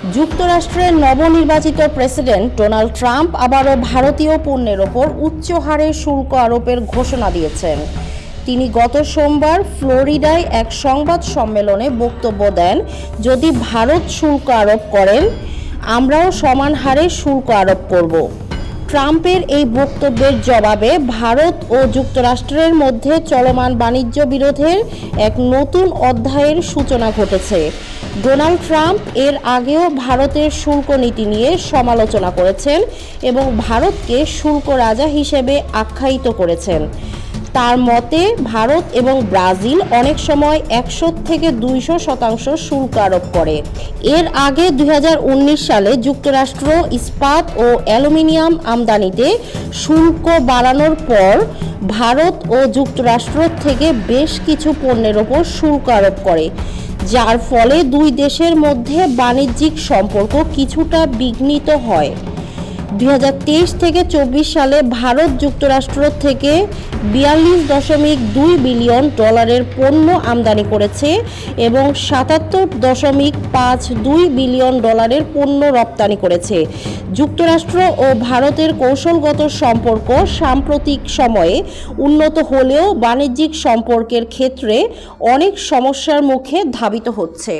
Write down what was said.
যুক্তরাষ্ট্রের নবনির্বাচিত president Donald Trump আবারও ভারতীয় পণ্যের ওপর উচ্চ হারে শুল্ক আরোপের ঘোষণা দিয়েছেন। তিনি গত সোমবার ফ্লোরিডায় এক সংবাদ সম্মেলনে বক্তব্য দেন, যদি ভারত শুল্ক আরোপ করেন, আমরাও সমান হারে শুল্ক আরোপ করব। ট্রাম্পের এই বক্তব্যের জবাবে ভারত ও যুক্তরাষ্ট্রের মধ্যে চলমান বাণিজ্য বিরোধের এক নতুন অধ্যায়ের সূচনা ঘটেছে। ডোনাল্ড ট্রাম্প এর আগেও ভারতের শুল্ক নীতি নিয়ে সমালোচনা করেছেন এবং ভারতকে শুল্ক রাজা হিসেবে আখ্যায়িত করেছেন। তার মতে ভারত এবং ব্রাজিল অনেক সময় একশো থেকে দুইশো শতাংশ শুল্ক আরোপ করে। এর আগে দুই হাজার উনিশ সালে যুক্তরাষ্ট্র ইস্পাত ও অ্যালুমিনিয়াম আমদানিতে শুল্ক বাড়ানোর পর ভারত ও যুক্তরাষ্ট্র থেকে বেশ কিছু পণ্যের ওপর শুল্ক আরোপ করে, যার ফলে দুই দেশের মধ্যে বাণিজ্যিক সম্পর্ক কিছুটা বিঘ্নিত হয়। দুই হাজার তেইশ থেকে চব্বিশ সালে ভারত যুক্তরাষ্ট্র থেকে বিয়াল্লিশ দশমিক দুই বিলিয়ন ডলারের পণ্য আমদানি করেছে এবং সাতাত্তর দশমিক পাঁচ দুই বিলিয়ন ডলারের পণ্য রপ্তানি করেছে। যুক্তরাষ্ট্র ও ভারতের কৌশলগত সম্পর্ক সাম্প্রতিক সময়ে উন্নত হলেও বাণিজ্যিক সম্পর্কের ক্ষেত্রে অনেক সমস্যার মুখে ধাবিত হচ্ছে।